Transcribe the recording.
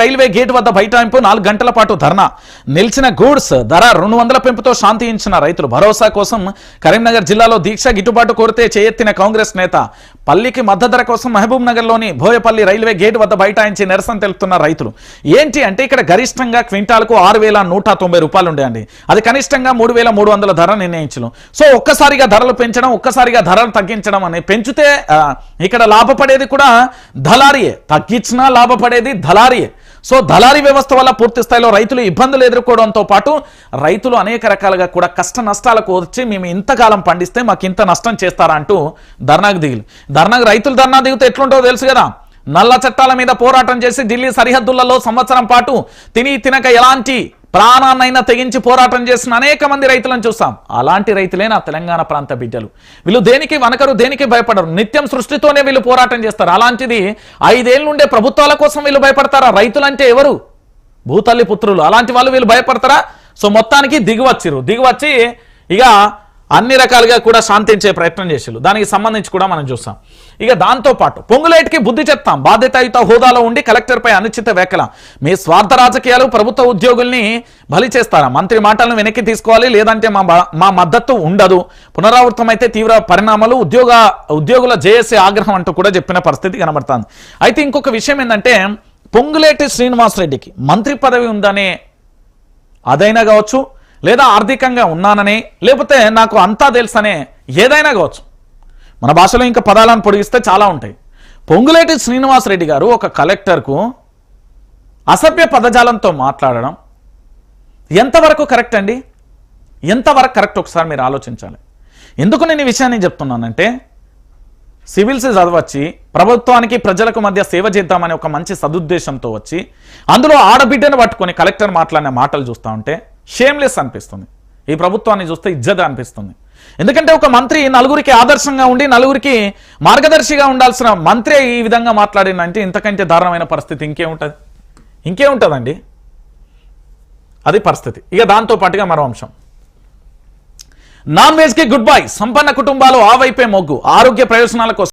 Railway gate వద్ద బైఠాయింపు నాలుగు గంటల పాటు ధర్నా. నిలిచిన గూడ్స్ ధర రెండు వందల పెంపుతో శాంతించిన రైతులు. భరోసా కోసం కరీంనగర్ జిల్లాలో దీక్ష గిట్టుబాటు కోరితే చేయెత్తిన కాంగ్రెస్ నేత. పల్లికి మద్దతు ధర కోసం మహబూబ్ నగర్లోని భోయపల్లి రైల్వే గేట్ వద్ద బైఠాయించి నిరసన తెలుపుతున్న రైతులు. ఏంటి అంటే ఇక్కడ గరిష్టంగా క్వింటాల్కు ఆరు వేల నూట తొంభై రూపాయలు ఉండేయండి అది కనిష్టంగా మూడు వేల మూడు వందల ధర నిర్ణయించడం సో ఒక్కసారిగా ధరలు పెంచడం ఒక్కసారిగా ధరలు తగ్గించడం అని పెంచితే ఇక్కడ లాభపడేది కూడా దళారియే తగ్గించినా లాభపడేది దళారియే సో దళారీ వ్యవస్థ వల్ల పూర్తి స్థాయిలో రైతులు ఇబ్బందులు ఎదుర్కోవడంతో పాటు రైతులు అనేక రకాలుగా కూడా కష్ట నష్టాలకు వచ్చి మేము ఇంతకాలం పండిస్తే మాకు ఇంత నష్టం చేస్తారా అంటూ ధర్నాకు దిగులు. ధర్నాకు రైతులు ధర్నా దిగితే ఎట్లుంటుందో తెలుసు కదా. నల్ల చట్టాల మీద పోరాటం చేసి ఢిల్లీ సరిహద్దులలో సంవత్సరం పాటు తిని తినక ఎలాంటి ప్రాణాన్నైనా తెగించి పోరాటం చేసిన అనేక మంది రైతులను చూస్తాం. అలాంటి రైతులే నా తెలంగాణ ప్రాంత బిడ్డలు. వీళ్ళు దేనికి వనకరు దేనికి భయపడరు? నిత్యం సృష్టితోనే వీళ్ళు పోరాటం చేస్తారు. అలాంటిది ఐదేళ్ళ నుండే ప్రభుత్వాల కోసం వీళ్ళు భయపడతారా? రైతులంటే ఎవరు? భూతల్లి పుత్రులు. అలాంటి వాళ్ళు వీళ్ళు భయపడతారా? సో మొత్తానికి దిగువచ్చిరు. దిగువచ్చి ఇక అన్ని రకాలుగా కూడా శాంతించే ప్రయత్నం చేసిరు దానికి సంబంధించి కూడా మనం చూస్తాం. ఇక దాంతో పాటు పొంగులేటికి బుద్ధి చెప్తాం. బాధ్యతాయుత హోదాలో ఉండి కలెక్టర్పై అనుచిత వ్యాఖ్యల. మీ స్వార్థ రాజకీయాలు ప్రభుత్వ ఉద్యోగుల్ని బలి చేస్తారా? మంత్రి మాటలను వెనక్కి తీసుకోవాలి లేదంటే మా మా మద్దతు ఉండదు. పునరావృతమైతే తీవ్ర పరిణామాలు ఉద్యోగ ఉద్యోగుల జేఏసీ ఆగ్రహం అంటూ కూడా చెప్పిన పరిస్థితి కనబడుతుంది. అయితే ఇంకొక విషయం ఏంటంటే పొంగులేటి శ్రీనివాసరెడ్డికి మంత్రి పదవి ఉందనే అదైనా కావచ్చు లేదా ఆర్థికంగా ఉన్నానని లేకపోతే నాకు అంతా తెలుసనే ఏదైనా కావచ్చు. మన భాషలో ఇంకా పదాలను పొడిగిస్తే చాలా ఉంటాయి. పొంగులేటి శ్రీనివాసరెడ్డి గారు ఒక కలెక్టర్కు అసభ్య పదజాలంతో మాట్లాడడం ఎంతవరకు కరెక్ట్ అండి? ఎంతవరకు కరెక్ట్? ఒకసారి మీరు ఆలోచించాలి. ఎందుకు నేను ఈ విషయాన్ని చెప్తున్నానంటే సివిల్స్ చదవచ్చి ప్రభుత్వానికి ప్రజలకు మధ్య సేవ చేద్దామనే ఒక మంచి సదుద్దేశంతో వచ్చి అందులో ఆడబిడ్డను పట్టుకొని కలెక్టర్ మాట్లాడిన మాటలు చూస్తూ ఉంటే షేమ్లెస్ అనిపిస్తుంది. ఈ ప్రభుత్వాన్ని చూస్తే ఇజ్జత అనిపిస్తుంది. ఎందుకంటే ఒక మంత్రి నలుగురికి ఆదర్శంగా ఉండి నలుగురికి మార్గదర్శిగా ఉండాల్సిన మంత్రి ఈ విధంగా మాట్లాడిందంటే ఇంతకంటే దారుణమైన పరిస్థితి ఇంకేముంటుంది? ఇంకేముంటుందండి? అది పరిస్థితి. ఇక దాంతో పాటుగా మరో అంశం. నాన్ వెజ్కి గుడ్ బై. సంపన్న కుటుంబాలు ఆ వైపే మొగ్గు. ఆరోగ్య ప్రయోజనాల కోసం